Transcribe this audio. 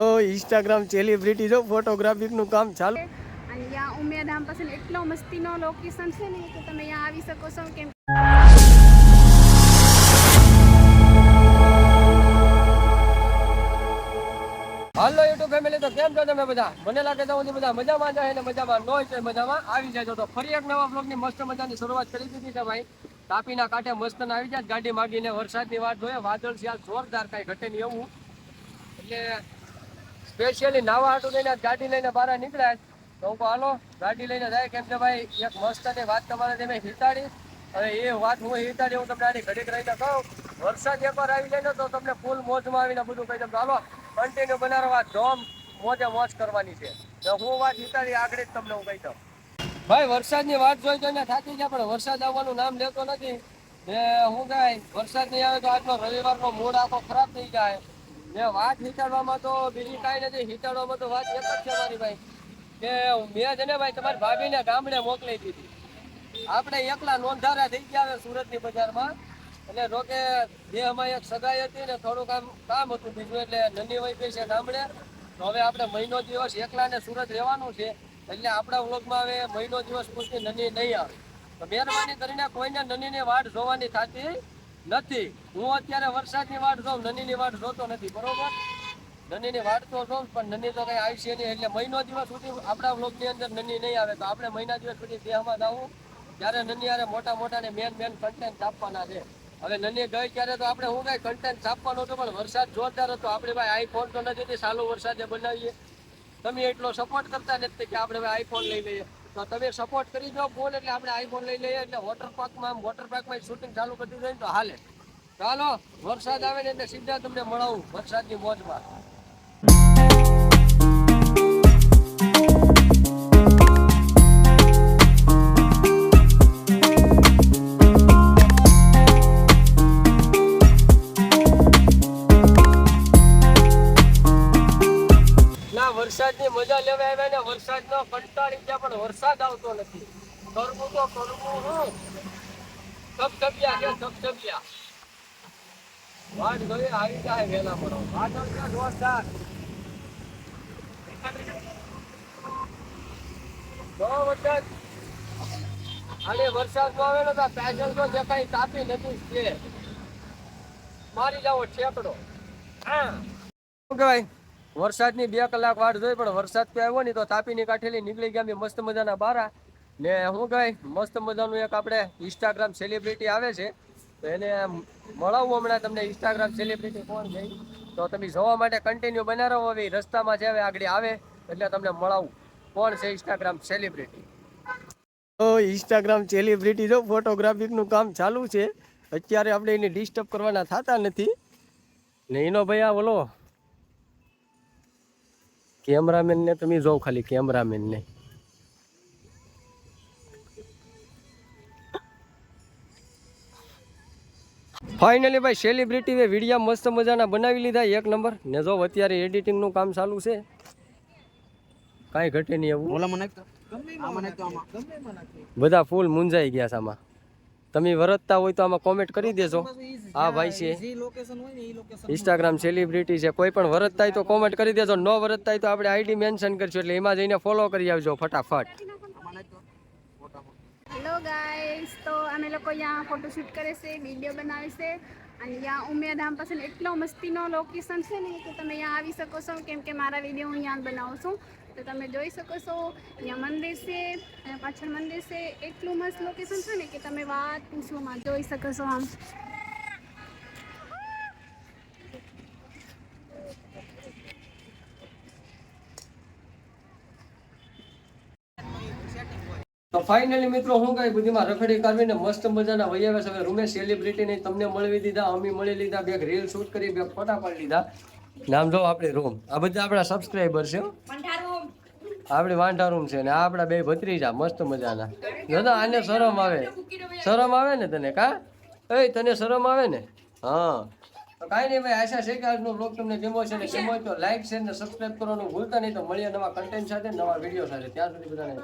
તો Instagram celebrity જો ફોટોગ્રાફીનું કામ ચાલુ. અને ત્યાં ઉમિયાધામ પાસે એટલો મસ્તીનો લોકેશન છે ને કે તમે અહીંયા આવી શકો છો કેમ હાલો યુટ્યુબ ફેમિલી તો કેમ છો તમે બધા? મને લાગે તો હું બધા મજામાં જાય ને મજામાં ન હોય તો મજામાં આવી જાય તો ફરી એક નવા બ્લોગની મસ્ત મજાની શરૂઆત કરી દીધી છે ભાઈ. તાપીના કાંઠે મસ્ત ના આવી જાય ગાડી માગીને વરસાદની વાત જોઈએ વાદળ શિયાળ જોરદાર કાંઈ ઘટે નહીં એવું. એટલે સ્પેશિયલી નાવા હાટું લઈને ગાડી લઈને બહાર નીકળ્યા તો હું હાલો, ગાડી લઈને જાય. કેમ કે ભાઈ, એક મસ્તની વાત તમારે તમે હિતાડી હવે એ વાત હું હિતાડી હું તમને આની ઘડીક રહીને કહું. વરસાદ એકવાર આવી જાય ને તો તમને ફૂલ મોજમાં આવીને બધું કહી દઉં હાલો કન્ટિન્યુ બનાવવા જોમ મોજે મોજ કરવાની છે. તો હું વાત હિતાડી આગળ જ તમને હું કહી દઉં. ભાઈ, વરસાદની વાત જોઈ જોઈને થાકી ગયા, પણ વરસાદ આવવાનું નામ લેતો નથી. ને હું કાંઈ, વરસાદ નહીં આવે તો આજનો રવિવારનો મૂડ આખો ખરાબ થઈ જાય. ને વાત હિતાડવામાં તો બીજી કાંઈ નથી હિતાડવામાં તો વાત એક જ છે મારી ભાઈ, કે મેં છે ને ભાઈ તમારી ભાભીને ગામડે મોકલી દીધી. આપણે એકલા નોંધારા થઈ ગયા સુરતની બજારમાં. એટલે રોકે જે અમારી એક સગાઈ હતી ને થોડું કામ કામ હતું બીજું, એટલે નની વહી પૈસે ગામડે. તો હવે આપણે મહિનો દિવસ એકલા ને સુરત રહેવાનું છે. એટલે આપણા વ્લોગમાં હવે મહિનો દિવસ પૂરતી નની નહીં આવે. તો મહેરબાની કરીને કોઈને નનીની વાટ જોવાની થતી નથી. હું અત્યારે વરસાદની વાટ જોઉં, નનીની વાટ જોતો નથી, બરોબર? નનીની વાટ તો જોઉં, પણ નની તો કઈ આવશે નહીં. એટલે મહિનો દિવસ સુધી આપણા વ્લોગની અંદર નની નહીં આવે. તો આપણે મહિના દિવસ સુધી દેહમાં જવું ત્યારે નની હારે મોટા મોટા ને મેન મેન કન્ટેન્ટ આપવાના છે. હવે નની ગઈ ત્યારે તો આપણે હું કઈ કન્ટેન્ટ છાપવાનું હતું પણ વરસાદ જોરદાર હતો. આપણે ભાઈ આઈફોન તો નથી સાલું વરસાદે બનાવીએ. તમે એટલો સપોર્ટ કરતા નથી કે આપણે ભાઈ આઈફોન લઈ લઈએ. તો તમે સપોર્ટ કરી દો ફોન એટલે આપણે આઈફોન લઈ લઈએ એટલે વોટર આમ વોટર પાર્કમાં શૂટિંગ ચાલુ કરી દીધું તો હાલે. ચાલો, વરસાદ આવે ને એટલે સીધા તમને મળાવું વરસાદની મોજમાં. વરસાદ આવતો નથી. કરવું તો કરવું હું. ધબધબિયા છે ધબધબિયા. વાટ ગઈ આવી જાય વેલા પણ વાદળ છે જોરદાર. જો વરસાદ. અને વરસાદ નો આવે ને તો પેજલ તો દેખાય તાપી નદી છે મારી જાવો ઠેકડો. હા. શું કહેવાય? વરસાદની બે કલાક વાટ જોઈ, પણ વરસાદ તો આવ્યો ને તો તાપીની કાઠેલી નીકળી ગયા મસ્ત મજાના બારા. ને શું કહે મસ્ત મજાનું એક આપણે ઇન્સ્ટાગ્રામ સેલિબ્રિટી આવે છે, તો એને મળાવું હમણાં તમને ઇન્સ્ટાગ્રામ સેલિબ્રિટી કોણ છે તો તમે જોવા માટે કન્ટિન્યુ બનાવો, હવે રસ્તામાં હવે આગળ આવે, એટલે તમને મળાવું. કોણ છે ઇન્સ્ટાગ્રામ સેલિબ્રિટી તો ઇન્સ્ટાગ્રામ સેલિબ્રિટી જો ફોટોગ્રાફીનું કામ ચાલુ છે. અત્યારે આપણે એને ડિસ્ટર્બ કરવાના થતા નથી. ને એનો ભાઈ આ બોલો. કેમેરામેન ને તમે જોવ ખાલી કેમેરામેન ને ફાઇનલી ભાઈ સેલિબ્રિટી વિડીયા મસ્ત મજાના બનાવી લીધા. એક નંબર. ને જો અત્યારે એડિટિંગનું કામ ચાલુ છે. કાંઈ ઘટે નહીં એવું. બધા ફૂલ મુંજાઈ ગયા છે આમાં. તમે વરતતા હોય તો આમાં કોમેન્ટ કરી દેજો. આ ભાઈ છે. ઇન્સ્ટાગ્રામ સેલિબ્રિટી છે કોઈ પણ વરતતા હોય તો કોમેન્ટ કરી દેજો. ન વરતતા હોય તો આપણે આઈડી મેન્શન કરશું એટલે એમાં જઈને ફોલો કરી આવજો ફટાફટ. હેલો ગાઈસ તો અમે લોકો અહીંયા ફોટોશૂટ કરે છે વીડિયો બનાવે છે. અને ત્યાં ઉમિયાધામ પાસે એટલો મસ્તીનો લોકેશન છે ને કે તમે અહીંયા આવી શકો છો. કેમ કે મારા વીડિયો હું અહીંયા બનાવું છું. તો તમે જોઈ શકો છો, અહીંયા મંદિર છે અને પાછળ મંદિર છે. એટલું મસ્ત લોકેશન છે ને કે તમે વાત પૂછવામાં જોઈ શકો છો આમ. ફાઇનલી મિત્રો, હું કઈ બધીમાં રખડી કાઢવીને મસ્ત મજાના વહી છે. હવે રૂમે સેલિબ્રિટીને તમને મળવી દીધા, અમે મળી લીધા, બે રીલ શૂટ કરી, બે ફોટા પાડી લીધા. નામ જો આપણે રૂમ આ બધા આપણા સબસ્ક્રાઈબર છે આપણે વાંઢા રૂમ છે ને આપણા બે ભત્રીજા, મસ્ત મજાના. દાદા આને શરમ આવે. શરમ આવે ને તને કા? એ, તને શરમ આવે ને? હા. કાંઈ નહીં, ભાઈ, આશા છે કે બ્લોગ તમને ગમ્યો છે ને ગમ્યો તો લાઈક શેર ને સબસ્ક્રાઈબ કરવાનું ભૂલતા નહીં. તો મળીએ નવા કન્ટેન્ટ સાથે, નવા વીડિયો સાથે. ત્યાં સુધી બધાને